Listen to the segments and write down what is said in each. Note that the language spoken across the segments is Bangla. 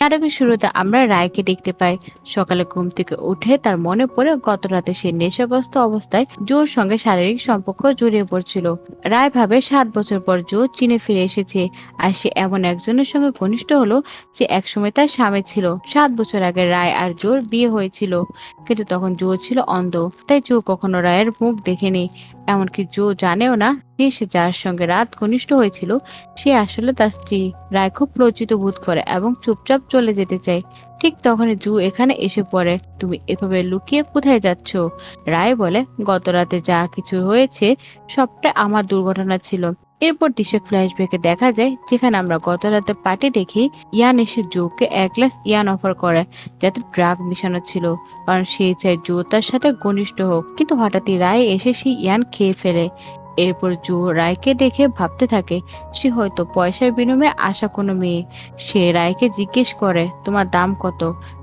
নাটকের শুরুতে আমরা রায়কে দেখতে পাই। সকালে ঘুম থেকে উঠে তার মনে পড়ে গত রাতে সে নেশাগ্রস্ত অবস্থায় জোর সঙ্গে শারীরিক সম্পর্ক জড়িয়ে পড়ছিল। রায় ভাবে সাত বছর পর জো চীনে ফিরে এসেছে আর সে এমন একজনের সঙ্গে ঘনিষ্ঠ হলো যে একসময় তার স্বামী ছিল। সাত বছর আগে রায় আর জোর বিয়ে হয়েছিল, কিন্তু তখন জো ছিল অন্ধ, তাই জো কখনো রায়ের মুখ দেখেনি। এমনকি জো জানেও না সে যার সঙ্গে রাত ঘনিষ্ঠ হয়েছিল, সে আসলে তার স্ত্রী। রায় খুব লজ্জিত বোধ করে এবং চুপচাপ চলে যেতে চায়। ঠিক তখনই জু এখানে এসে পড়ে, তুমি এভাবে লুকিয়ে কোথায় যাচ্ছ? রায় বলে, গত রাতে যা কিছু হয়েছে, সবটা আমার দুর্ঘটনা ছিল। এরপর দৃশ্য ফ্ল্যাশব্যাকে দেখা যায়, যেখানে আমরা গত রাতে পার্টি দেখি, ইয়ান এসে জুকে এক গ্লাস ইয়ান অফার করে, যাতে ড্রাগ মিশানো ছিল। কারণ সে চায় জো তার সাথে ঘনিষ্ঠ হোক। কিন্তু হঠাৎই রায় এসে সেই ইয়ান খেয়ে ফেলে। এরপর জো রায়কে দেখে ভাবতে থাকে, সে হয়তো পয়সার বিনিময়ে আসা কোনো মেয়ে। সে রায়কে জিজ্ঞেস করে, তোমার দাম কত?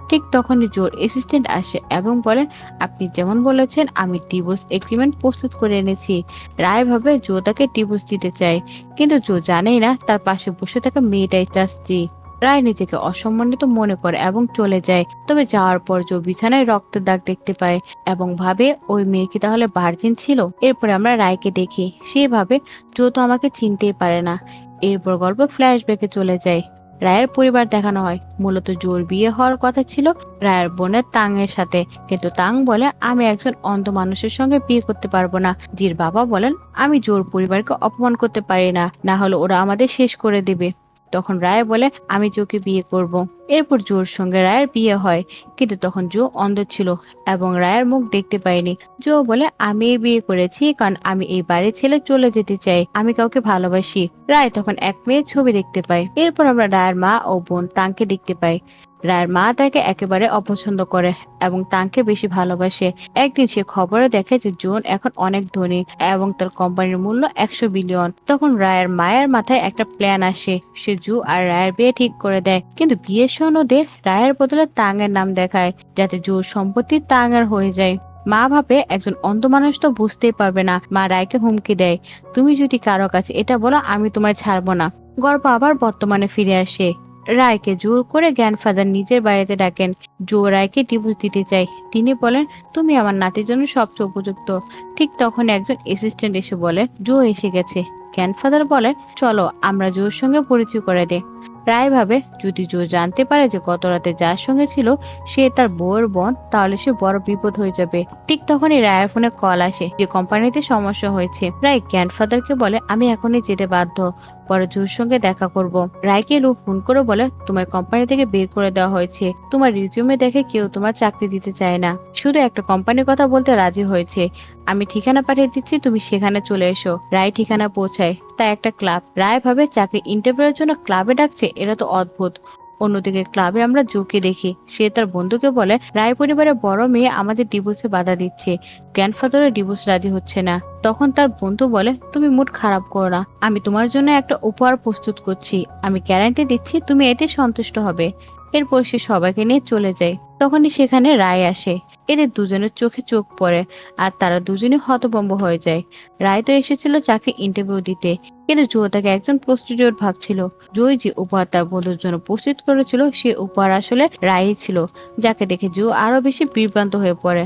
ঠিক তখনই জোর অ্যাসিস্ট্যান্ট আসে এবং বলেন আপনি যেমন বলেছেন, আমি ডিভোর্স এগ্রিমেন্ট প্রস্তুত করে এনেছি। রায় ভাবে জো তাকে ডিভোর্স দিতে চায়, কিন্তু জো জানেই না তার পাশে বসে থাকা মেয়েটাই তার স্ত্রী রায় নিজেকে অসম্মানিত মনে করে এবং চলে যায়। তবে যাওয়ার পর জো বিছানায় রক্তের দাগ দেখতে পায় এবং ভাবে, ওই মেয়ে কি তাহলে ভার্জিন ছিল? এরপরে আমরা রায়কে দেখি। সে ভাবে, জো তো আমাকে চিনতেই পারে না। এরপর গল্প ফ্ল্যাশব্যাকে চলে যায়। রায়ের পরিবার দেখানো হয়। মূলত জোর বিয়ে হওয়ার কথা ছিল রায়ের বোনের তাং এর সাথে। কিন্তু তাং বলে, আমি একজন অন্ধ মানুষের সঙ্গে বিয়ে করতে পারব না। জির বাবা বলেন, আমি জোর পরিবারকে অপমান করতে পারি না। না হলে ওরা আমাদের শেষ করে দেবে। তখন রায় বলে, আমি জোকে বিয়ে করব। এরপর জোর সঙ্গে রায়ের বিয়ে হয়, কিন্তু তখন জো অন্ধ ছিল এবং রায়ের মুখ দেখতে পায়নি। জো বলে আমি এই বিয়ে করেছি, কারণ আমি এই বাড়ি ছেলে চলে যেতে চাই, আমি কাউকে ভালোবাসি। রায় তখন এক মেয়ে ছবি দেখতে পায়। এরপর আমরা রায়ের মা ও বোন তাঁকে দেখতে পাই। রায়ের মা তাকে একেবারে অপছন্দ করে এবং তাকে বেশি ভালোবাসে। একদিন সে খবরে দেখে যে জোন এখন অনেক ধনী এবং তার কোম্পানির মূল্য একশো বিলিয়ন। তখন রায়ের মায়ের মাথায় একটা প্ল্যান আসে। সে জু আর রায়ের বিয়ে ঠিক করে দেয়। কিন্তু বিয়ের সনদে রায়ের বদলে তাঙের নাম দেখায়, যাতে জুর সম্পত্তি তাঙের হয়ে যায়। মা ভাবে, একজন অন্ধ মানুষ তো বুঝতেই পারবে না। মা রায়কে হুমকি দেয়। তুমি যদি কারও কাছে এটা বলো, আমি তোমায় ছাড়বো না। গর্ব আবার বর্তমানে ফিরে আসে। রায়কে জোর করে গ্র্যান্ডফাদার নিজের বাড়িতে ডাকেন। জো রায়কে ডিভোর্স দিতে চাই তিনি বলেন, তুমি আমার নাতির জন্য সবচেয়ে উপযুক্ত। ঠিক তখন একজন অ্যাসিস্ট্যান্ট এসে বলে, জো এসে গেছে। গ্র্যান্ডফাদার বলে, চলো, আমরা জোর সঙ্গে পরিচয় করে দে রায় ভাবে, যদি জো জানতে পারে যে গত রাতে যার সঙ্গে ছিল, সে তার বউয়ের বোন, তাহলে সে বড় বিপদ হয়ে যাবে। ঠিক তখনই রায়ের ফোনে কল আসে যে কোম্পানিতে সমস্যা হয়েছে। রায় গ্র্যান্ডফাদারকে বলে, আমি এখনই যেতে বাধ্য। পরে জোর সঙ্গে দেখা করব। রায়কে লু ফোন করে বলে, তোমার কোম্পানি থেকে বের করে দেওয়া হয়েছে। তোমার রিজিউমে দেখে কেউ তোমার চাকরি দিতে চায় না। শুধু একটা কোম্পানির কথা বলতে রাজি হয়েছে। আমি ঠিকানা পাঠিয়ে দিচ্ছি, তুমি সেখানে চলে এসো। রায় ঠিকানা পৌঁছায়। তা একটা ক্লাব রায় ভাবে, চাকরি ইন্টারভিউয়ের জন্য ক্লাবে ডাকছে, এরা তো অদ্ভুত। অন্যদিকে ক্লাবে আমরা জুকে দেখি। সে তার বন্ধুকে বলে, রায় পরিবারের বড় মেয়ে আমাদের ডিভোর্সে বাধা দিচ্ছে। গ্র্যান্ডফাদারের ডিভোর্স রাজি হচ্ছে না। তখন তার বন্ধু বলে, তুমি মুড খারাপ করো না। আমি তোমার জন্য একটা উপহার প্রস্তুত করছি। আমি গ্যারান্টি দিচ্ছি তুমি এতে সন্তুষ্ট হবে। এরপর সে সবাইকে নিয়ে চলে যায়। তখনই সেখানে রায় আসে। এদের দুজনের চোখে চোখ পড়ে আর তারা দুজনে হতভম্ব হয়ে যায়। রায় তো এসেছিল চাকরি ইন্টারভিউ দিতে, কিন্তু জো তাকে একজন প্রস্টিটিউট ভাবছিল। জয় যে উপহার তার বন্ধুর জন্য প্রস্তুত করেছিল, সে উপহার আসলে রায়ই ছিল, যাকে দেখে জো আরও বেশি বিভ্রান্ত হয়ে পড়ে।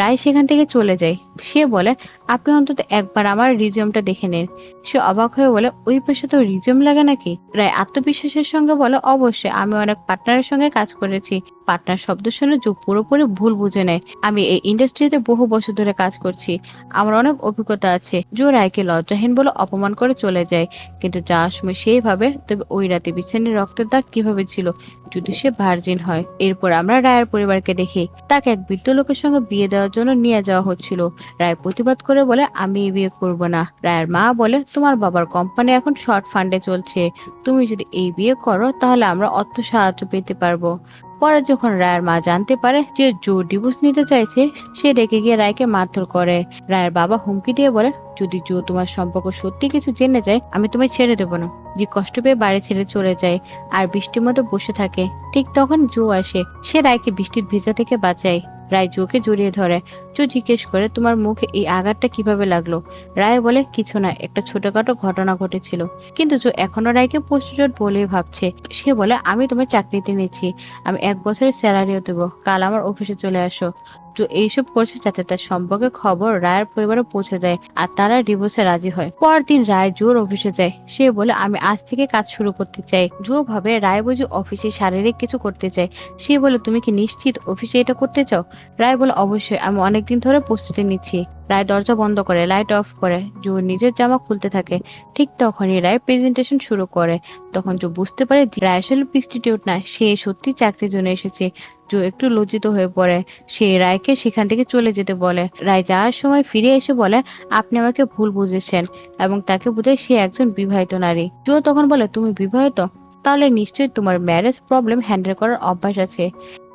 রায় সেখান থেকে চলে যায়। সে বলে, আপনি অন্তত একবার আমার রিজিউমটা দেখে নিন। সে অবাক হয়ে বলে, ওই পেশে তো রিজিউম লাগে নাকি? রায় আত্মবিশ্বাসের সঙ্গে বলে, অবশ্যই, আমি অনেক পার্টনারের সঙ্গে কাজ করেছি। পার্টনার শব্দ শুনে জো পুরোপুরি ভুল বুঝে নেয়। আমি এই ইন্ডাস্ট্রিতে বহু বছর ধরে কাজ করছি। আমার অনেক অভিজ্ঞতা আছে। জো রায়কে লজ্জাহীন বলে অপমান করে চলে যায়। কিন্তু যাওয়ার সময় সেই ভাবে, তবে ওই রাতে বিছানির রক্তের দাগ কীভাবে ছিল? যদি সে ভার্জিন হয়। এরপর আমরা রায়ের পরিবারকে দেখি। তাকে এক বৃদ্ধ লোকের সঙ্গে বিয়ে দেওয়ার জন্য নিয়ে যাওয়া হচ্ছিল। রায় প্রতিবাদ করে বলে, আমি এই বিয়ে করব না। রায়ের মা বলে, তোমার বাবার কোম্পানি এখন শর্ট ফান্ডে চলছে। তুমি যদি এই বিয়ে করো, তাহলে আমরা অর্থ সাহায্য পেতে পারব। পরে যখন রায়ের মা জানতে পারে যে জো ডিভোর্স নিতে চাইছে, সে ডেকে গিয়ে রায়কে মারধর করে। রায়ের বাবা হুমকি দিয়ে বলে যদি জো তোমার সম্পর্ক সত্যি কিছু জেনে যায়, আমি তোমায় ছেড়ে দেবো না। যে কষ্ট পেয়ে বাড়ি ছেড়ে চলে যায় আর বৃষ্টির মতো বসে থাকে, ঠিক তখন জো আসে। সে রায়কে বৃষ্টির ভেজা থেকে বাঁচায়। রায় জোকে জড়িয়ে ধরে। জো জিজ্ঞেস করে, তোমার মুখে এই আঘাতটা কীভাবে লাগল? রায় বলে, কিছু না, একটা ছোটখাটো ঘটনা ঘটেছিল। কিন্তু জো এখনও রায়কে পোস্টজট বলে ভাবছে। সে বলে, আমি তোমার চাকরিতে নিচ্ছি। আমি এক বছরের স্যালারিও দেবো। কাল আমার অফিসে চলে আসো। জো এইসব করছে যাতে তার সম্পর্কে খবর রায়ের পরিবারে পৌঁছে যায় আর তারা ডিভোর্সে রাজি হয়। পরদিন রায় জোর অফিসে যায়। সে বলে, আমি আজ থেকে কাজ শুরু করতে চাই। জো ভাবে রায় বুঝি অফিসে শারীরিক কিছু করতে চাই। সে বলে, তুমি কি নিশ্চিত অফিসে এটা করতে চাও? রায় বলে, অবশ্যই। আমি অনেকদিন ধরে প্রস্তুতি নিচ্ছি। রায় দরজা বন্ধ করে লাইট অফ করে। জো নিজের জামা খুলতে থাকে। ঠিক তখনই রায় প্রেজেন্টেশন শুরু করে। তখন জো বুঝতে পারে রায় আসলে পিস্টিটিউট না, সে সত্যি চাকরির জন্য এসেছে। জো একটু লজ্জিত হয়ে পড়ে। সে রায়কে সেখান থেকে চলে যেতে বলে। রায় যাওয়ার সময় ফিরে এসে বলে, আপনি আমাকে ভুল বুঝেছেন। এবং তাকে বোধহয় সে একজন বিবাহিত নারী। জো তখন বলে, তুমি বিবাহিত? তাহলে নিশ্চয়ই তোমার ম্যারেজ প্রবলেম হ্যান্ডেল করার অভ্যাস আছে।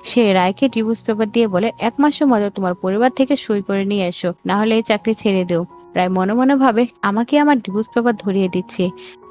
সে রায়কে ডিভোর্স পেপার দিয়ে বলে, এক মাসের মধ্যে তোমার পরিবার থেকে সই করে নিয়ে এসো, না হলে এই চাকরি ছেড়ে দেও। রায় মনে মনে ভাবে আমাকে আমার ডিভোর্স পেপার ধরিয়ে দিচ্ছে।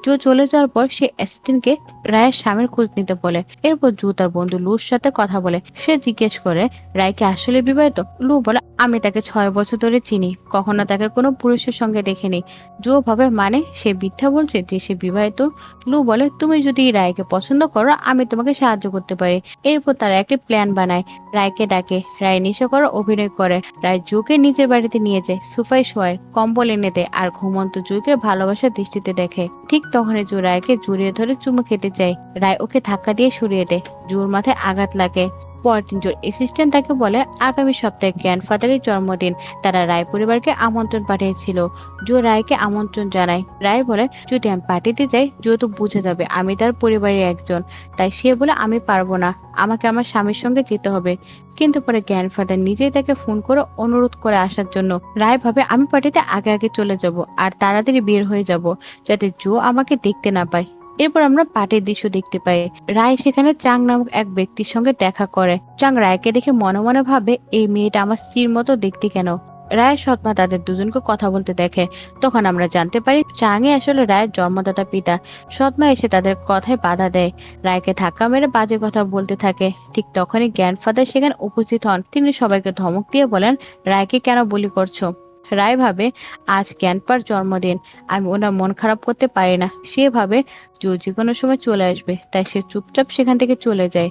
জো চলে যাওয়ার পর সে অ্যাসিস্ট্যান্টকে রায়ের স্বামীর খোঁজ নিতে বলে। এরপর জু তার বন্ধু লুর সাথে কথা বলে। সে জিজ্ঞেস করে, রায়কে আসলে বিবাহিত? লু বলে, আমি তাকে ছয় বছর ধরে চিনি, কখনো তাকে কোনো পুরুষের সঙ্গে দেখিনি। জো ভাবে মানে সে মিথ্যা বলছে যে সে বিবাহিত? লু বলে, তুমি যদি রায়কে পছন্দ করো, আমি তোমাকে সাহায্য করতে পারি। এরপর তারা একটি প্ল্যান বানায়। রায়কে ডাকে, রায় নেশা করে অভিনয় করে। রায় জুকে নিজের বাড়িতে নিয়ে যায় সুফাই শোয় কম্বল এনে দেয় আর ঘুমন্ত জুকে ভালোবাসার দৃষ্টিতে দেখে। ঠিক তখনই জু রায়কে জড়িয়ে ধরে চুমু খেতে চায় রায় ওকে ধাক্কা দিয়ে সরিয়ে দেয়। জুর মাথায় আঘাত লাগে। পরদিন জোর অ্যাসিস্ট্যান্ট তাকে বলে, আগামী সপ্তাহে গ্র্যান্ডফাদারের জন্মদিন। তারা রায় পরিবারকে আমন্ত্রণ পাঠিয়েছিল। জো রায়কে আমন্ত্রণ জানায়। রায় বলে, যদি আমি পার্টিতে যাই, জো তো বুঝে যাবে আমি তার পরিবারের একজন। তাই সে বলে, আমি পারব না। আমাকে আমার স্বামীর সঙ্গে যেতে হবে। কিন্তু পরে গ্র্যান্ডফাদার নিজেই তাকে ফোন করে অনুরোধ করে আসার জন্য রায় ভাবে, আমি পার্টিতে আগে আগে চলে যাব আর তাড়াতাড়ি বের হয়ে যাব যাতে জো আমাকে দেখতে না পায়। এরপর আমরা পাটের দৃশ্য দেখতে পাই। রায় সেখানে চাং নামক এক ব্যক্তির সঙ্গে দেখা করে। চাং রায়কে দেখে মনে মনে ভাবে, এই মেয়েটা আমার স্ত্রীর মতো দেখতে কেন? রায়ের সৎমা তাদের দুজনকে কথা বলতে দেখে। তখন আমরা জানতে পারি চাঙে আসলে রায়ের জন্মদাতা পিতা। সৎমা এসে তাদের কথায় বাধা দেয়। রায়কে ধাক্কা মেরে বাজে কথা বলতে থাকে। ঠিক তখনই গ্র্যান্ডফাদার সেখানে উপস্থিত হন। তিনি সবাইকে ধমক দিয়ে বলেন, রায়কে কেন বলি করছ? রায় ভাবে, আজ জ্ঞানপার জন্মদিন, আমি ওনার মন খারাপ করতে পারি না। সে ভাবে, জো যে কোনো সময় চলে আসবে, তাই সে চুপচাপ সেখান থেকে চলে যায়।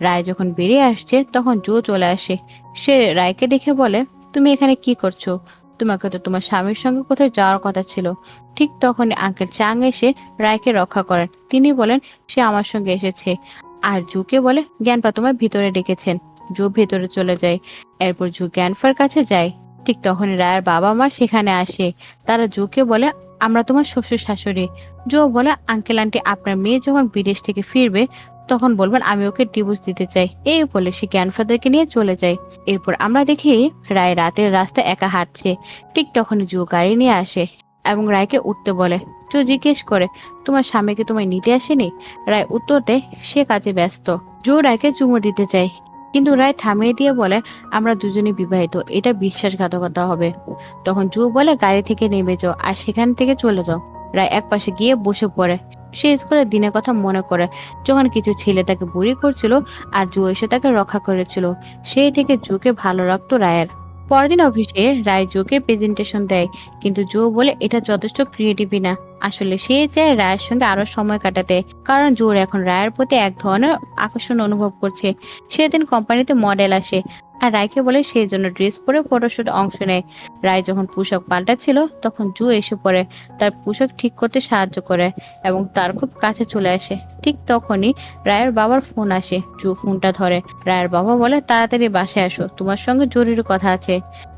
রায় যখন বেরিয়ে আসছে, তখন জো চলে আসে। সে রায়কে দেখে বলে, তুমি এখানে কি করছ? তোমাকে তো তোমার স্বামীর সঙ্গে কোথায় যাওয়ার কথা ছিল। ঠিক তখন আঙ্কেল চাং এসে রায়কে রক্ষা করেন। তিনি বলেন, সে আমার সঙ্গে এসেছে। আর জুকে বলে, জ্ঞানপা তোমার ভিতরে ডেকেছেন। জো ভেতরে চলে যায়। এরপর জু জ্ঞানফার কাছে যায়। ঠিক তখনই রায়ের বাবা মা সেখানে আসে। তারা জোকে বলে, আমরা তোমার শ্বশুর শাশুড়ি। জো বলে, আঙ্কেল, আন্টি, আপনার মেয়ে যখন বিদেশ থেকে ফিরবে, তখন বলবেন আমি ওকে ডিভোর্স দিতে চাই। এই বলে সে গ্র্যান্ডফাদারকে নিয়ে চলে যায়। এরপর আমরা দেখি রায় রাতের রাস্তা একা হাঁটছে। ঠিক তখনই জো গাড়ি নিয়ে আসে এবং রায়কে উঠতে বলে, জো, জিজ্ঞেস করে, তোমার স্বামীকে তোমায় নিতে আসেনি? রায় উত্তর দেয়, সে কাজে ব্যস্ত। জো রায়কে চুমো দিতে চায়। কিন্তু রায় থামিয়ে দিয়ে বলে, আমরা দুজনে বিবাহিত, এটা বিশ্বাসঘাতকতা হবে। তখন জু বলে, গাড়ি থেকে নেমে যাও আর সেখান থেকে চলে যাও। রায় এক পাশে গিয়ে বসে পড়ে। সে স্কুলের দিনের কথা মনে করে, যখন কিছু ছেলে তাকে বুড়ি করছিল আর জু এসে তাকে রক্ষা করেছিল, সেই থেকে জুকে ভালো রাখতো রায়ের। পরদিন অফিসে রায় জুকে প্রেজেন্টেশন দেয়, কিন্তু জো বলে, এটা যথেষ্ট ক্রিয়েটিভই না। আসলে সে চায় রায়ের সঙ্গে আরও সময় কাটাতে, কারণ জোর এখন রায়ের প্রতি এক ধরনের আকর্ষণ অনুভব করছে। সেদিন কোম্পানিতে মডেল আসে, আর রায়কে বলে সেই জন্য ড্রেস পরে ফটোশুট অংশ নেয়। রায় যখন পোশাক পাল্টাচ্ছিল, তখন জু এসে পড়ে, তার পোশাক ঠিক করতে সাহায্য করে এবং তার খুব কাছে চলে আসে। ঠিক তখনই রায়ের বাবার ফোন আসে, জু ফোনটা ধরে। রায়ের বাবা বলে, তাড়াতাড়ি বাসায় আসো, তোমার সঙ্গে জরুরি কথা আছে।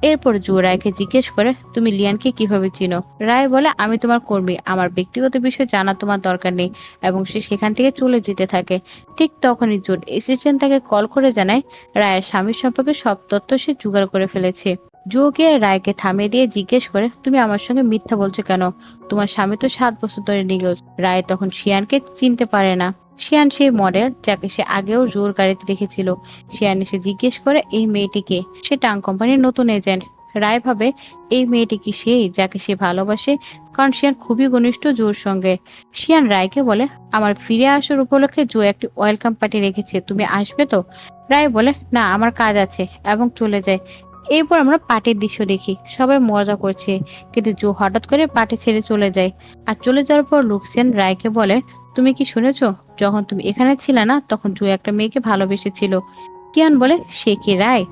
এরপর জু রায়কে জিজ্ঞেস করে, তুমি লিয়ানকে কীভাবে চিনো? রায় বলে, আমি তোমার কর্মী আমার ব্যক্তিগত বিষয় জানা তোমার দরকার নেই এবং সে সেখান থেকে চলে যেতে থাকে। ঠিক তখনই জোট এসিস্ট্যান্ট তাকে কল করে জানায়, রায়ের স্বামীর সম্পর্কে সব তথ্য সে জোগাড় করে ফেলেছে। জো রায়কে থামিয়ে দিয়ে জিজ্ঞেস করে, তুমি আমার সঙ্গে মিথ্যা বলছো কেন? তোমার স্বামী তো সাত বছর ধরে নিখোঁজ। রায় তখন শিয়ানকে চিনতে পারে না। শিয়ান সেই মডেল যাকে সে আগেও জোর গাড়িতে দেখেছিল। শিয়ান এসে জিজ্ঞেস করে, এই মেয়েটিকে সে টাং কোম্পানির নতুন এজেন্ট রায় ভাবে, এই মেয়েটি কি সেই যাকে সে ভালোবাসে? কারণ শিয়ান খুবই ঘনিষ্ঠ জোর সঙ্গে। শিয়ান রায়কে বলে, আমার ফিরে আসার উপলক্ষে জো একটি ওয়েলকাম পার্টি রেখেছে, তুমি আসবে তো? রায় বলে, না, আমার কাজ আছে এবং চলে যায় এরপর আমরা পার্টির দৃশ্য দেখি, সবাই মজা করছে, কিন্তু জো হঠাৎ করে পার্টি ছেড়ে চলে যায়। আর চলে যাওয়ার পর লুকসেন রায়কে বলে, তুমি কি শুনেছো? যখন তুমি এখানে ছিলে না, তখন জো একটা মেয়েকে ভালোবেসেছিল। কিয়ান বলে, সে কি রায়?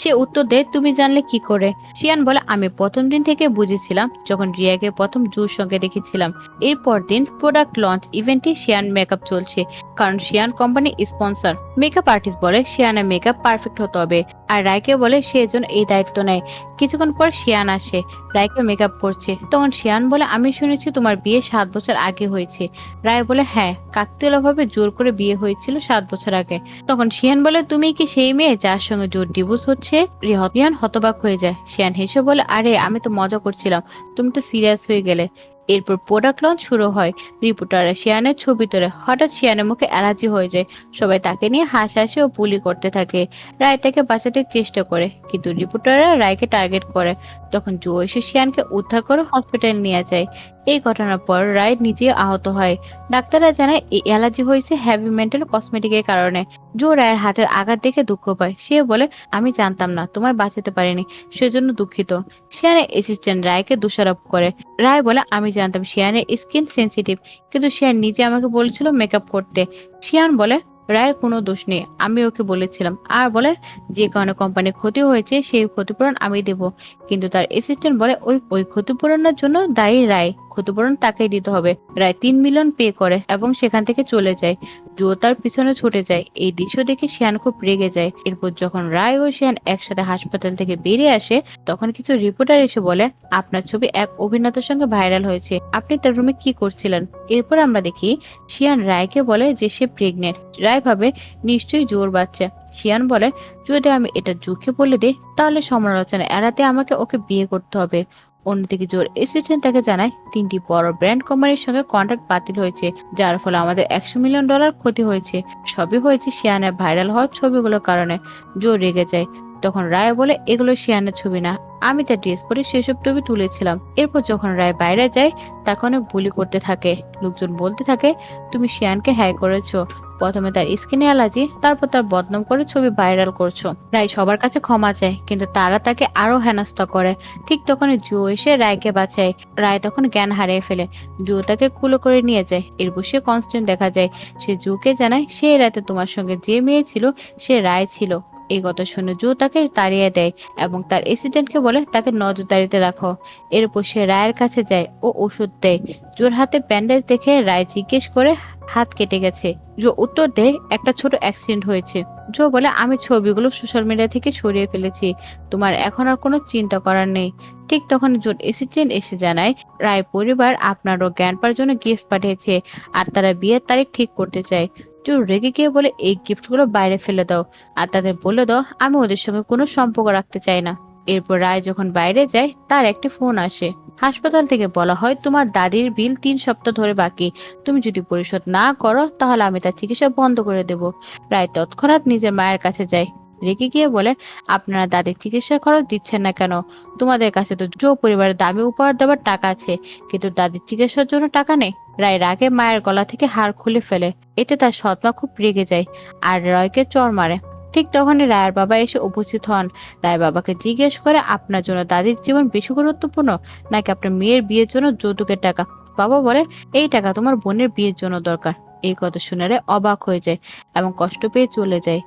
সে উত্তর দেয়, তুমি জানলে কি করে? শিয়ান বলে, আমি প্রথম দিন থেকে বুঝেছিলাম, যখন রিয়াকে প্রথম জুর সঙ্গে দেখেছিলাম। এরপর দিন প্রোডাক্ট লঞ্চ ইভেন্টে শিয়ান মেকআপ চলছে, কারণ Xi'an company sponsor makeup artist বলে, শিয়ানের মেকআপ পারফেক্ট হতে হবে। আর রায়কে বলে, সে এই দায়িত্ব নেয়। কিছুক্ষণ পর শিয়ান আসে। রায়কে মেকআপ করছে। তখন শিয়ান বলে, আমি শুনেছি তোমার বিয়ে সাত বছর আগে হয়েছে। রায় বলে হ্যাঁ কাকতালীয়ভাবে জোর করে বিয়ে হয়েছিল সাত বছর আগে। তখন শিয়ান বলে, তুমি কি সেই মেয়ে যার সঙ্গে জোর ডিভোর্স হচ্ছে? রিয়ান হতবাক হয়ে যায়। শিয়ান হেসে বলে, আরে, আমি তো মজা করছিলাম। তুমি তো সিরিয়াস হয়ে গেলে। এরপর প্রোডাক্ট লঞ্চ শুরু হয়। রিপোর্টাররা শিয়ানের ছবি তোলে। হঠাৎ শিয়ানের মুখে অ্যালার্জি হয়ে যায়। সবাই তাকে নিয়ে হাসাহাসি ও পুলি করতে থাকে। রায় তাকে বাঁচাতে চেষ্টা করে, কিন্তু রিপোর্টাররা রায়কে টার্গেট করে। তখন জো এসে শিয়ানকে উদ্ধার করে হসপিটাল নিয়ে যায়। এই ঘটনার পর রায় নিজে আহত হয়। ডাক্তাররা জানায়, এই অ্যালার্জি হয়েছে হ্যাভি মেন্টাল কসমেটিকের কারণে। জো রায়ের হাতের আঘাত দেখে দুঃখ পায়। সে বলে, আমি জানতাম না, তোমায় বাঁচাতে পারিনি, সেজন্য দুঃখিত। শিয়ানের অ্যাসিস্ট্যান্ট রায়কে দোষারোপ করে। রায় বলে, আমি জানতাম শিয়ানের স্কিন সেন্সিটিভ কিন্তু শিয়ান নিজে আমাকে বলেছিল মেকআপ করতে। শিয়ান বলে, রায়ের কোনো দোষ নেই, আমি ওকে বলেছিলাম। আর বলে, যে কারণে কোম্পানির ক্ষতি হয়েছে, সেই ক্ষতিপূরণ আমি দেব। কিন্তু তার অ্যাসিস্ট্যান্ট বলে, ওই ওই ক্ষতিপূরণের জন্য দায়ী রায়। ক্ষতিপূরণ তাকেই দিতে হবে। রায় তিন মিলিয়ন পে করে এবং সেখান থেকে চলে যায়। জো তার পিছনে ছুটে যায়। এই দৃশ্য দেখে শিয়ান খুব রেগে যায়। এরপর যখন রায় ও শিয়ান একসাথে হাসপাতাল থেকে বেরিয়ে আসে, তখন কিছু রিপোর্টার এসে বলে, আপনার ছবি এক অভিনেতার সঙ্গে ভাইরাল হয়েছে। আপনি তার রুমে কি করছিলেন? এরপর আমরা দেখি, শিয়ান রায়কে বলে যে সে প্রেগনেন্ট রায় ভাবে, নিশ্চয়ই জোর বাচ্চা। শিয়ান বলে, যদি আমি এটা জুকে বলে দিই, তাহলে সমালোচনা এড়াতে আমাকে ওকে বিয়ে করতে হবে। অন্যদিকে জোর এসিস্ট্যান্ট তাকে জানায়, তিনটি বড় ব্র্যান্ড কোম্পানির সঙ্গে কন্ট্রাক্ট বাতিল হয়েছে, যার ফলে আমাদের একশো মিলিয়ন ডলার ক্ষতি হয়েছে। সবই হয়েছে শিয়ানের ভাইরাল হওয়ার ছবিগুলোর কারণে। জোর রেগে যায়। তখন রায় বলে, এগুলো শিয়ানের ছবি না। আমি তার ড্রেস পরে সেসব ছবি তুলেছিলাম। এরপর যখন রায় বাইরে যায়, তাকে অনেক বুলি করতে থাকে। লোকজন বলতে থাকে, তুমি শিয়ানকে হ্যায় করেছ। প্রথমে তার স্কিনে অ্যালার্জি, তারপর তার বদনাম করে ছবি ভাইরাল করছ। রায় সবার কাছে ক্ষমা চায়, কিন্তু তারা তাকে আরও হেনস্থা করে। ঠিক তখন জো এসে রায়কে বাঁচায়। রায় তখন জ্ঞান হারিয়ে ফেলে। জো তাকে কুলো করে নিয়ে যায়। এরপর সে কনস্ট্যান্ট দেখা যায়। সে জুকে জানায়, সে রাতে তোমার সঙ্গে যে মেয়ে ছিল, সে রায় ছিল। এই কথা শুনে জো তাকে তাড়িয়ে দেয় এবং তার এসিডেন্টকে বলে তাকে নজরদারিতে রাখো। এরপর সে রায়ের কাছে যায় ও ওষুধ দেয়। জোর হাতে ব্যান্ডেজ দেখে রায় জিজ্ঞেস করে, হাত কেটে গেছে। জো উত্তর দেয়, একটা ছোট অ্যাক্সিডেন্ট হয়েছে। জো বলে, আমি ছবিগুলো সোশ্যাল মিডিয়া থেকে সরিয়ে ফেলেছি। তোমার এখন আর কোনো চিন্তা করার নেই। ঠিক তখন জোট এসিস্ট্যান্ট এসে জানায়, রায় পরিবার আপনারও জ্ঞান পাওয়ার জন্য গিফট পাঠিয়েছে, আর তারা বিয়ের তারিখ ঠিক করতে চায়। জো রেগে গিয়ে বলে, এই গিফটগুলো বাইরে ফেলে দাও। আর তাদের বলে দাও, আমি ওদের সঙ্গে কোনো সম্পর্ক রাখতে চাই না। এরপর রায় যখন বাইরে যায়, তার একটি ফোন আসে। হাসপাতাল থেকে বলা হয়, তোমার দাদির বিল তিন সপ্তাহ ধরে বাকি। তুমি যদি পরিশোধ না করো, তাহলে আমি তার চিকিৎসা বন্ধ করে দেব। রায় তৎক্ষণাৎ নিজের মায়ের কাছে যায়। রেগে গিয়ে বলে, আপনারা দাদির চিকিৎসার খরচ দিচ্ছেন না কেন? তোমাদের কাছে তো জো পরিবারের দামি উপহার দেওয়ার টাকা আছে, কিন্তু দাদির চিকিৎসার জন্য টাকা নেই। রায় রাগে মায়ের গলা থেকে হাড় খুলে ফেলে। এতে তার সৎমা খুব রেগে যায় আর রয়কে চর মারে। ঠিক তখনই রায়ের বাবা এসে উপস্থিত হন। রায় বাবাকে জিজ্ঞেস করে, আপনার জন্য দাদির জীবন বেশি গুরুত্বপূর্ণ নাকি আপনার মেয়ের বিয়ের জন্য যৌতুকের টাকা? বাবা বলে, এই টাকা তোমার বোনের বিয়ের জন্য দরকার। এই কথা শুনে অবাক হয়ে যায় এবং কষ্ট পেয়ে চলে যায়।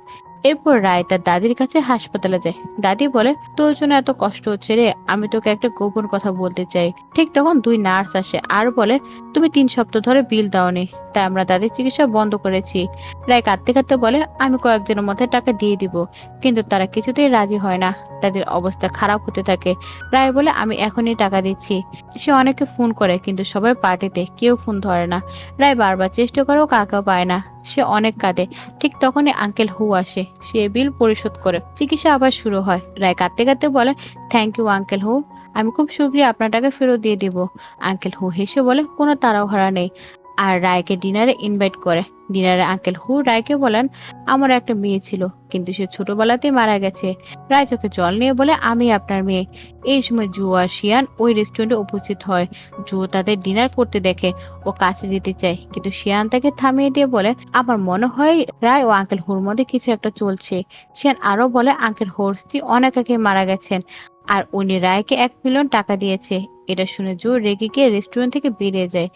এরপর রায় তার দাদির কাছে হাসপাতালে যায়। দাদি বলে, তোর জন্য এত কষ্ট হচ্ছে রে, আমি তোকে একটা গোপন কথা বলতে চাই। ঠিক তখন দুই নার্স আসে আর বলে, তুমি তিন সপ্তাহ ধরে বিল দাওনি, তাই আমরা দাদির চিকিৎসা বন্ধ করেছি। রায় কাঁদতে কাঁদতে বলে, আমি কয়েকদিনের মধ্যে টাকা দিয়ে দিব, কিন্তু তারা কিছুতেই রাজি হয় না, তাদের অবস্থা খারাপ হতে থাকে। রায় বলে, আমি এখনই টাকা দিচ্ছি। সে অনেকে ফোন করে, কিন্তু সবাই পার্টিতে, কেউ ফোন ধরে না। রায় বারবার চেষ্টা করেও কাকেও পায় না, সে অনেক কাঁদে। ঠিক তখনই আঙ্কেল হু আসে সে বিল পরিশোধ করে। চিকিৎসা আবার শুরু হয়। রায় কাঁদতে কাঁদতে বলে থ্যাংক ইউ আঙ্কেল হু আমি খুব শুক্রিয়া আপনার টাকা ফেরত দিয়ে দিব। আঙ্কেল হু হেসে বলে, কোনো তাড়াহুড়া নেই। আর রায়কে ডিনারে ইনভাইট করে। ডিনারে আঙ্কেল হু রায়কে বলেন আমার একটা মেয়ে ছিল, কিন্তু সে ছোটবেলাতেই মারা গেছে। রায় চোখে জল নিয়ে বলে, আমি আপনার মেয়ে। এই সময় জু আর শিয়ান ওই রেস্টুরেন্টে উপস্থিত হয়। জু তাদের ডিনার করতে দেখে, ও কাছে যেতে চায়। কিন্তু শিয়ান তাকে থামিয়ে দিয়ে বলে, আমার মনে হয় রায় ও আঙ্কেল হুর মধ্যে কিছু একটা চলছে। শিয়ান আরও বলে, আঙ্কেল হোর স্ত্রী অনেক আগে মারা গেছেন, আর উনি রায়কে এক মিলিয়ন টাকা দিয়েছে। এটা শুনে জো রেগে গিয়ে রেস্টুরেন্ট থেকে বেরিয়ে যায়।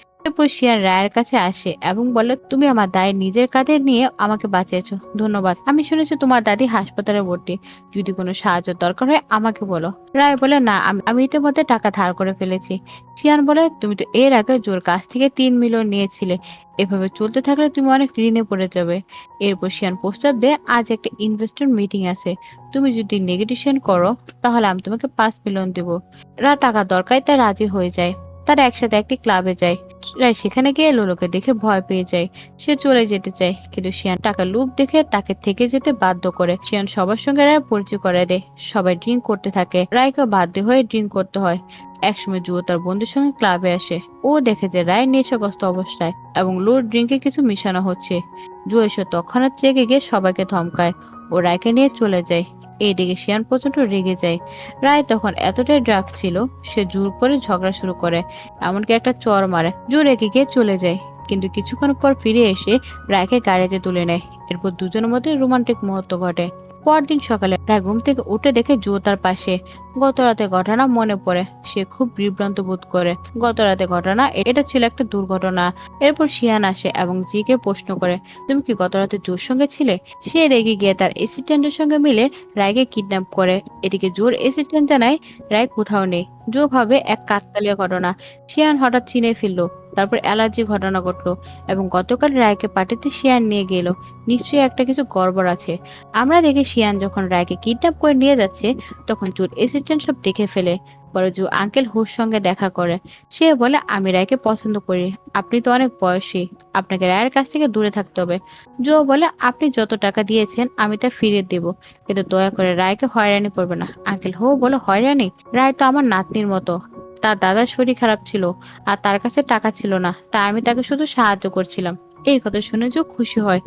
শিয়ান রায়ের কাছে আসে এবং বলে, তুমি আমার দায় নিজের কাঁধে নিয়ে আমাকে বাঁচিয়েছো। ধন্যবাদ। আমি শুনেছি তোমার দাদি হাসপাতালে ভর্তি। যদি কোনো সাহায্য দরকার হয়, আমাকে বলো। রায় বলে, না, আমি- ইতিমধ্যে টাকা ধার করে ফেলেছি। শিয়ান বলে, তুমি তো এর আগে জোর কাছ থেকে তিন মিলিয়ন নিয়েছিলে। এভাবে চলতে থাকলে তুমি অনেক ঋণে পড়ে যাবে। এরপর শিয়ান প্রস্তাব দেয়, আজ একটা ইনভেস্টর মিটিং আছে। তুমি যদি নেগেটিশন করো, তাহলে আমি তোমাকে পাঁচ মিলিয়ন দেবো। রা টাকা দরকার তাই রাজি হয়ে যায়। তারা একসাথে একটি ক্লাবে যায়। রায় সেখানে গিয়ে লোলোকে দেখে ভয় পেয়ে যায়। সে চলে যেতে চায়, কিন্তু শিয়ান টাকা লুপ দেখে তাকে থেকে যেতে বাধ্য করে। শিয়ান সবার সঙ্গে রায় পরিচয় করে দেয়। সবাই ড্রিঙ্ক করতে থাকে। রায়কে বাধ্য হয়ে ড্রিঙ্ক করতে হয়। একসময় জুয়ো তার বন্ধুর সঙ্গে ক্লাবে আসে। ও দেখে যে রায় নেশাগ্রস্ত অবস্থায় এবং লোর ড্রিঙ্কে কিছু মিশানো হচ্ছে। জুয়ো এসে তৎক্ষণাৎ রেগে গিয়ে সবাইকে ধমকায়। ও রায়কে নিয়ে চলে যায়। এইদিকে শিয়ান প্রচণ্ড রেগে যায়। রায় তখন এতটাই ড্রাগ ছিল, সে জোর করে ঝগড়া শুরু করে, এমনকি একটা চর মারে, জোর গিয়ে চলে যায়। কিন্তু কিছুক্ষণ পর ফিরে এসে রায়কে গাড়িতে তুলে নেয়। এরপর দুজনের মধ্যে রোমান্টিক মুহূর্ত ঘটে। পরদিন সকালে রায় ঘুম থেকে উঠে দেখে জো তার পাশে। গত রাতে ঘটনা মনে পড়ে। সে খুব বিভ্রান্ত বোধ করে। গত রাতে ঘটনা, এটা ছিল একটা দুর্ঘটনা। এরপর শিয়ান আসে এবং জিকে প্রশ্ন করে, তুমি কি গত রাতে জোর সঙ্গে ছিলে? সে রেগে গিয়ে তার অ্যাসিস্ট্যান্টের সঙ্গে মিলে রায়কে কিডন্যাপ করে। এদিকে জোর অ্যাসিস্ট্যান্ট জানায়, রায় কোথাও নেই। জো ভাবে এক কাকতালীয় ঘটনা। শিয়ান হঠাৎ চিনে ফেলল তারপর অ্যালার্জি ঘটনা ঘটলো এবং গতকাল রায়কে পার্টিতে শিয়ান নিয়ে গেল। নিশ্চয়ই একটা কিছু গড়বড় আছে। আমরা দেখি শিয়ান যখন রায়কে কিডন্যাপ করে নিয়ে যাচ্ছে, তখন জোর অ্যাসিস্ট্যান্ট সব দেখে ফেলে। পরে জো আঙ্কেল হুর সঙ্গে দেখা করে। সে বলে, আমি রায়কে পছন্দ করি। আপনি তো অনেক বয়সী। আপনাকে রায়ের কাছ থেকে দূরে থাকতে হবে। জো বলে, আপনি যত টাকা দিয়েছেন, আমি তা ফিরিয়ে দেব। কিন্তু দয়া করে রায়কে হয়রানি করবে না। আঙ্কেল হো বলে, হয়রানি? রায় তো আমার নাতনির মতো। তার দাদার শরীর খারাপ ছিল আর তার কাছে টাকা ছিল না, তাই আমি তাকে শুধু সাহায্য করছিলাম। এই কথা শুনে জো খুশি হয়।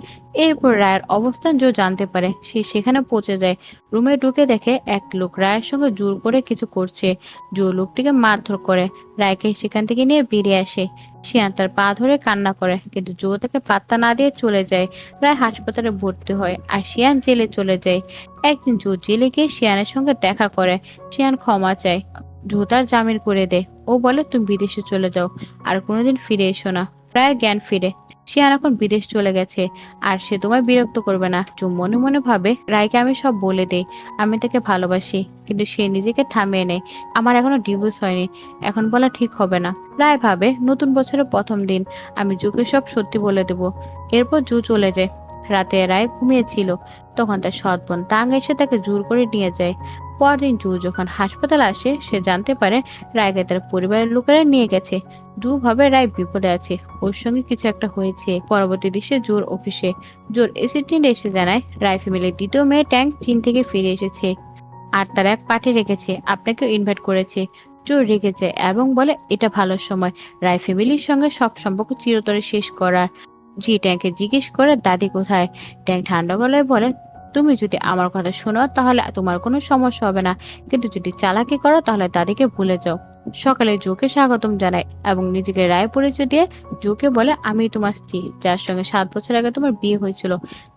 এরপর রায়ের অবস্থান জো জানতে পারে। সে সেখানে পৌঁছে যায়। রুমে ঢুকে দেখে এক লোক রায়ের সঙ্গে জোর করে কিছু করছে। জো লোকটিকে মারধর করে, রায়কে সেখান থেকে নিয়ে বেরিয়ে আসে। শিয়ান তার পা ধরে কান্না করে, কিন্তু জো তাকে পাত্তা না দিয়ে চলে যায়। রায় হাসপাতালে ভর্তি হয় আর শিয়ান জেলে চলে যায়। একদিন জো জেলে গিয়ে শিয়ানের সঙ্গে দেখা করে। শিয়ান ক্ষমা চায়। জো তার জামিন করে দেয় ও বলে, তুমি বিদেশে চলে যাও, আর কোনোদিন ফিরে এসো না। প্রায় জ্ঞান ফিরে। শিয়ান এখন বিদেশ চলে গেছে, আর সে তোমায় বিরক্ত করবে না। জো মনে মনে ভাবে, রায়কে আমি সব বলে দেই, আমি তাকে ভালোবাসি, কিন্তু সে নিজেকে থামিয়ে নেয়। আমার এখনও ডিভোর্স হয়নি, এখন বলা ঠিক হবে না। রায় ভাবে, নতুন বছরের প্রথম দিন, আমি জুকে সব সত্যি বলে দেব। এরপর জু চলে যায়। রাতে রায় ঘুমিয়েছিল, তখন তার সৎ বোন তাং এসে তাকে জোর করে নিয়ে যায়। পরদিন জু যখন হাসপাতালে আসে, সে জানতে পারে রায়কে তার পরিবারের লোকেরা নিয়ে গেছে। জু ভাবে রায় বিপদে আছে। ওর সঙ্গে কিছু একটা হয়েছে। পরবর্তী দৃশ্যে জোর অফিসে। জোর এসিস্ট্যান্ট এসে জানায়, রায় ফ্যামিলির দ্বিতীয় মেয়ে ট্যাঙ্ক চীন থেকে ফিরে এসেছে। আর তারা এক পার্টি রেখেছে, আপনাকেও ইনভাইট করেছে। জোর রেগে যায় এবং বলে, এটা ভালো সময়। রায় ফ্যামিলির সঙ্গে সব সম্পর্ক চিরতরে শেষ করার। জি ট্যাঙ্কে জিজ্ঞেস করে, দাদি কোথায়? ট্যাঙ্ক ঠান্ডা গলায় বলে তুমি যদি আমার কথা শোনো, তাহলে তোমার কোনো সমস্যা হবে না। কিন্তু যদি চালাকি করো, তাহলে তাদেরকে ভুলে যাও। সকালে জোকে স্বাগতম জানায় এবং নিজেকে রায় পরিচয় দিয়ে জোকে বলে, আমি তোমার স্ত্রী, যার সঙ্গে সাত বছর আগে তোমার বিয়ে হয়েছিল।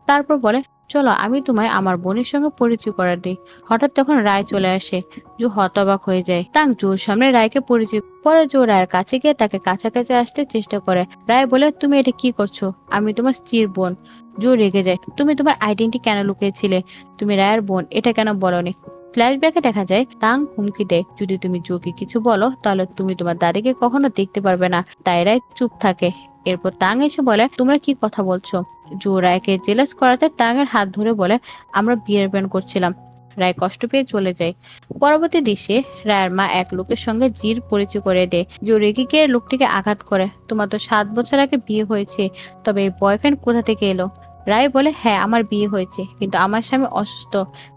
তারপর বলে, চলো, আমি তোমায় আমার বোনের সঙ্গে পরিচয় করা দিই। হঠাৎ তখন রায় চলে আসে। জো হতবাক হয়ে যায়। তাং জোর সামনে রায়কে পরিচয় পরে জো রায়ের কাছে গিয়ে তাকে কাছাকাছি আসতে চেষ্টা করে। রায় বলে, তুমি এটা কি করছ? আমি তোমার স্ত্রীর বোন। জো রেগে যায়। তুমি তোমার আইডেন্টি কেন লুকিয়েছিলে? তুমি রায়ের বোন, এটা কেন বলনি? ফ্ল্যাশব্যাকে দেখা যায়, তাং হুমকি দেয়, যদি তুমি জোকে কিছু বলো, তাহলে তুমি তোমার দাদিকে কখনো দেখতে পারবে না। তাই রায় চুপ থাকে। এরপর তাং এসে বলে, তোমরা কি কথা বলছো? জো রায়কে জেলাস করাতে তাঙের হাত ধরে বলে, আমরা বিয়ের প্ল্যান করছিলাম। রায় কষ্ট পেয়ে চলে যায়। পরবর্তী দৃশ্যে রায়ের মা এক লোকের সঙ্গে জির পরিচয় করে দেয়। যে রেগে গিয়ে লোকটিকে আঘাত করে, তোমার তো সাত বছর আগে বিয়ে হয়েছে, তবে এই বয়ফ্রেন্ড কোথা থেকে এলো? রায় বলে হ্যাঁ আমার বিয়ে হয়েছে, কিন্তু আমার স্বামী অসুস্থ,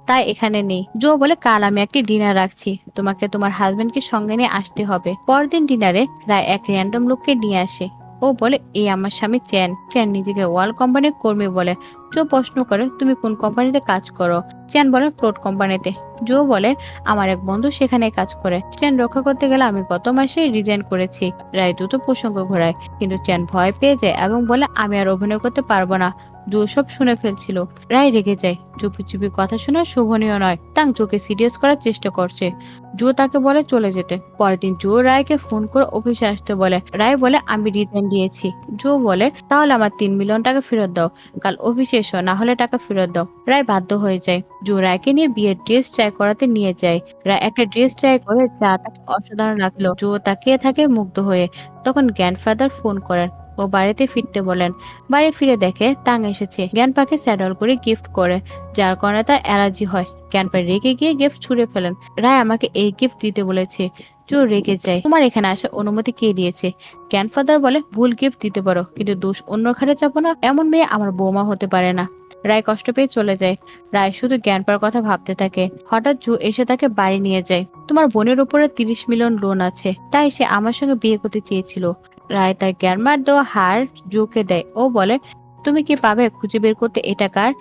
তাই এখানে নেই। জো বলে, কাল আমি একটি ডিনার রাখছি, তোমাকে তোমার হাজবেন্ডকে সঙ্গে নিয়ে আসতে হবে। পরদিন ডিনারে রায় এক র্যান্ডম লোককে নিয়ে আসে। ও বলে, এই আমার স্বামী চ্যান। চ্যান নিজেকে ওয়াল কোম্পানির কর্মী বলে। জো প্রশ্ন করে, তুমি কোন কোম্পানিতে কাজ করো? চ্যান বলে ফ্লোট কোম্পানিতে জো বলে, আমার এক বন্ধু সেখানে কাজ করে। চ্যান রক্ষা করতে গেলে আমি গত মাসে রিজাইন করেছি। রায় দ্রুত প্রসঙ্গ ঘোরায়, কিন্তু চ্যান ভয় পেয়ে যায় এবং বলে, আমি আর অভিনয় করতে পারব না। জো সব শুনে ফেলছিল। রায় রেগে যায়। চুপি চুপি কথা শোনা শোভনীয় নয়, তাং জোকে সিরিয়াস করার চেষ্টা করছে। জো তাকে বলে চলে যেতে। পরের দিন জো রায়কে ফোন করে অফিসে আসতে বলে। রায় বলে, আমি রিজাইন দিয়েছি। জো বলে, তাহলে আমার তিন মিলিয়ন টাকা ফেরত দাও। কাল অফিসে এসো, না হলে টাকা ফেরত দাও। রায় বাধ্য হয়ে যায়। জো রায়কে নিয়ে বিয়ের ড্রেস ট্রাই করাতে নিয়ে যায়। রায় একটা ড্রেস ট্রাই করে যা তাকে অসাধারণ লাগল। জো তাকিয়ে থাকে মুগ্ধ হয়ে। তখন গ্র্যান্ডফাদার ফোন করেন ও বাড়িতে ফিরতে বলেন। বাড়ি ফিরে দেখে তাং এসেছে। জ্ঞানপাকে স্যাডল করে গিফট করে, যার কারণে তার অ্যালার্জি হয়। জ্ঞানপা রেগে গিয়ে গিফট ছুঁড়ে ফেলেন। রায় আমাকে এই গিফট দিতে বলেছে। চোর রেগে যায় তোমার এখানে আসার অনুমতি কে দিয়েছে? গ্র্যান্ডফাদার বলে, ভুল গিফট দিতে পারো, কিন্তু দোষ অন্য ঘাড়ে চাপো না, এমন মেয়ে আমার বৌমা হতে পারে না। রায় কষ্ট পেয়ে চলে যায়। রায় শুধু জ্ঞানপার কথা ভাবতে থাকে। হঠাৎ জু এসে তাকে বাড়ি নিয়ে যায়। তোমার বোনের উপরে তিরিশ মিলিয়ন লোন আছে, তাই সে আমার সঙ্গে বিয়ে করতে চেয়েছিল। রায় তার গ্যারমার দেওয়া হার জুকে দেয়। ও বলে, তুমি কি পাবে? খুঁজে বের করতে এটা কার?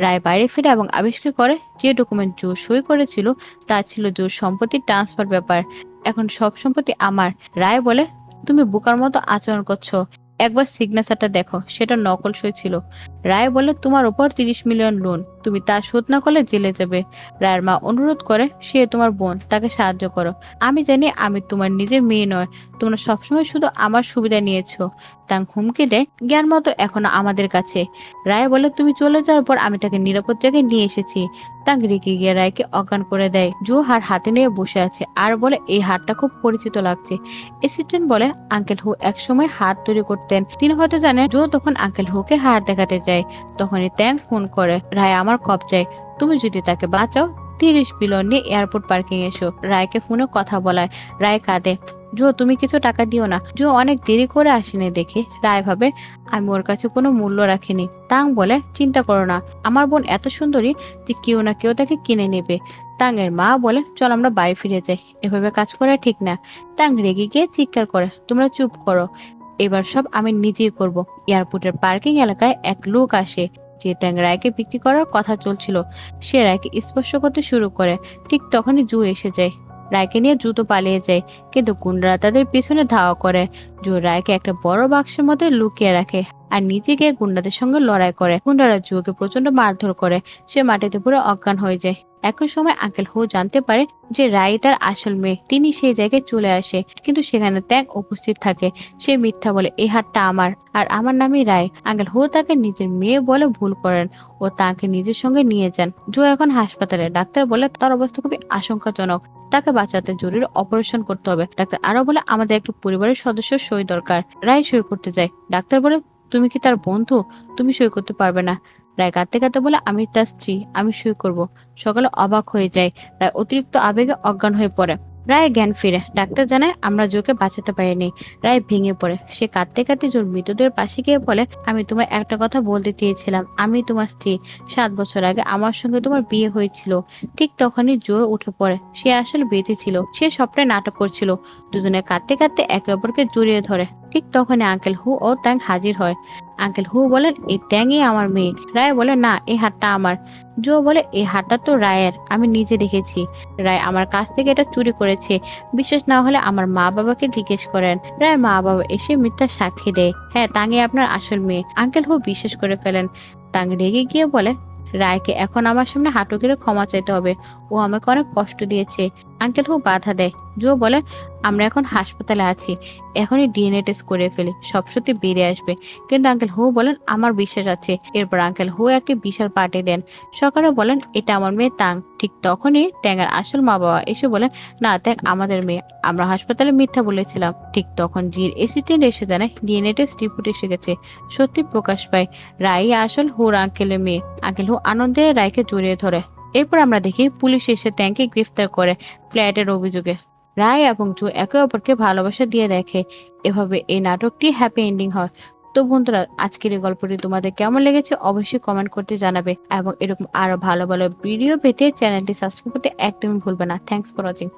রায় বাইরে ফিরে এবং আবিষ্কার করে, যে ডকুমেন্ট জো সই করেছিল, তা ছিল জোর সম্পত্তির ট্রান্সফার ব্যাপার। এখন সব সম্পত্তি আমার। রায় বলে, তুমি বোকার মতো আচরণ করছ। একবার সিগনেচারটা দেখো, সেটা নকল সই ছিল। রায় বলে, তোমার উপর তিরিশ মিলিয়ন লোন তুমি তা শোধ না করলে জেলে যাবে। রায়ের মা অনুরোধ করে, সে তোমার বোন, তাকে সাহায্য করো। আমি জানি আমি তোমার নিজের মেয়ে নয়, তোমরা সবসময় শুধু আমার সুবিধা নিয়েছো। তাং হুমকি দেয়, জ্ঞান মতো এখনও আমাদের কাছে। রায় বলে, তুমি চলে যাওয়ার পর আমি তাকে নিরাপদ জায়গায় নিয়ে এসেছি। তাং রেগে গিয়ে রায়কে অজ্ঞান করে দেয়। জো হার হাতে নিয়ে বসে আছে আর বলে, এই হারটা খুব পরিচিত লাগছে। অ্যাসিস্ট্যান্ট বলে, আঙ্কেল হু একসময় হার তৈরি করতেন। তিনি হয়তো জানেন জো তখন আঙ্কেল হুকে হার দেখাতে যায়। তখনই ট্যাং ফোন করে, রায়, আমার কবজায় তুমি যদি তাকে বাঁচাও, তিরিশ বিলন নিয়ে এয়ারপোর্ট পার্কিং এসো। রায়কে ফোনে কথা বলায়। রায় কাঁদে। জো তুমি কিছু টাকা দিও না। জো অনেক দেরি করে আসেনি দেখে। রায় ভাবে, আমি ওর কাছে কোনো মূল্য রাখিনি। তাং বলে, চিন্তা করো না। আমার বোন এত সুন্দরী যে কেউ না কেউ তাকে কিনে নেবে। তাংয়ের মা বলে, চল আমরা বাড়ি ফিরে যাই। এভাবে কাজ করা ঠিক না। তাং রেগে গিয়ে চিৎকার করে, তোমরা চুপ করো। এবার সব আমি নিজেই করব। এয়ারপোর্টের পার্কিং এলাকায় এক লোক আসে। ট্যাং রায়কে বিক্রি করার কথা চলছিল, সে রায়কে স্পর্শ করতে শুরু করে। ঠিক তখনই জু এসে যায়। রায়কে নিয়ে দ্রুত পালিয়ে যায়, কিন্তু গুন্ডারা তাদের পিছনে ধাওয়া করে। জু রায়কে একটা বড় বাক্সের মধ্যে লুকিয়ে রাখে আর নিজে গিয়ে গুন্ডাদের সঙ্গে লড়াই করে। গুন্ডারা জুকে প্রচণ্ড মারধর করে। সে মাটিতে পুরো অজ্ঞান হয়ে যায়। একই সময় আঙ্কেল হো জানতে পারে যে রাই তার আসল মেয়ে। তিনি সেই জায়গায় চলে আসে, কিন্তু সেখানে ত্যাগ উপস্থিত থাকে। সে মিথ্যা বলে এই হাতটা আমার, আর আমার নামই রায়। আঙ্কেল হো তাকে নিজের মেয়ে বলে ভুল করেন ও তাকে নিজের সঙ্গে নিয়ে যান। জো এখন হাসপাতালে, ডাক্তার বলে তার অবস্থা খুবই আশঙ্কাজনক। তাকে বাঁচাতে জরুরি অপারেশন করতে হবে। ডাক্তার আরও বলে, আমাদের একটু পরিবারের সদস্য সই দরকার। রায় সই করতে যায় ডাক্তার বলে, তুমি কি তার বন্ধু? তুমি সই করতে পারবে না। রায় কাঁদতে কাঁদতে বলে, আমি তার স্ত্রী, আমি সই করব। সকালে অবাক হয়ে যায়, রায় অতিরিক্ত আবেগে অজ্ঞান হয়ে পড়ে। রায়ের জ্ঞান ফিরে। ডাক্তার জানায়, আমরা জোকে বাঁচাতে পারিনি। রায় ভেঙে পড়ে। সে কাঁদতে কাঁদতে জোর মৃতদের পাশে গিয়ে বলে, আমি তোমায় একটা কথা বলতে চেয়েছিলাম। আমি তোমার স্ত্রী। সাত বছর আগে আমার সঙ্গে তোমার বিয়ে হয়েছিল। ঠিক তখনই জোর উঠে পড়ে। সে আসলে বেঁচে ছিল। সে সবটাই নাটক করছিল। দুজনে কাঁদতে কাঁদতে একে অপরকে জড়িয়ে ধরে। ঠিক তখনই আঙ্কেল হু ও ট্যাং হাজির হয়। আঙ্কেল হু বলেন, এই ট্যাংই আমার মেয়ে। রায় বলে না, এই হাটটা আমার। জো বলে, এই হাটটা তো রায়ের, আমি নিজে দেখেছি। রায়, আমার কাছ থেকে এটা চুরি করেছে। বিশ্বাস না হলে আমার মা বাবাকে জিজ্ঞেস করেন। রায় মা বাবা এসে মিথ্যা সাক্ষী দেয়। হ্যাঁ তাঙ্গে আপনার আসল মেয়ে। আঙ্কেল হু বিশ্বাস করে ফেলেন। তাঙ্গে রেগে গিয়ে বলে রায়কে এখন আমার সামনে হাঁটু গেড়ে ক্ষমা চাইতে হবে। ও আমাকে অনেক কষ্ট দিয়েছে। আঙ্কেল হু বাধা দেয়। জো বলে, আমরা এখন হাসপাতালে আছি। এখনই ডিএনএ টেস্ট করে ফেলি। সব সত্যি বেড়ে আসবে। কিন্তু আঙ্কেল হু বলেন, আমার বিশ্বাস আছে। এরপর আঙ্কেল হু একটি বিশাল পার্টি দেন। সকালে বলেন, এটা আমার মেয়ে তাং। ঠিক তখনই ট্যাঙ্গার আসল মা বাবা এসে বলেন, না ট্যাং আমাদের মেয়ে। আমরা হাসপাতালে মিথ্যা বলেছিলাম। ঠিক তখন জির অ্যাসিস্ট্যান্ট এসে জানায়, ডিএনএ টেস্ট রিপোর্ট এসে গেছে। সত্যি প্রকাশ পায়। রাই আসল হুর আঙ্কেলের মেয়ে। আঙ্কেল হু আনন্দে রায়কে জড়িয়ে ধরে। এরপর আমরা দেখি পুলিশ এসে ট্যাঙ্কে গ্রেফতার করে ফ্ল্যাটের অভিযোগে। রায় এবং জু একে অপরকে ভালোবাসা দিয়ে দেখে। এভাবে এই নাটকটি হ্যাপি এন্ডিং হয়। তো বন্ধুরা, আজকের এই গল্পটি তোমাদের কেমন লেগেছে অবশ্যই কমেন্ট করতে জানাবে এবং এরকম আরও ভালো ভালো ভিডিও পেতে চ্যানেলটি সাবস্ক্রাইব করতে একদমই ভুলবে না। Thanks for watching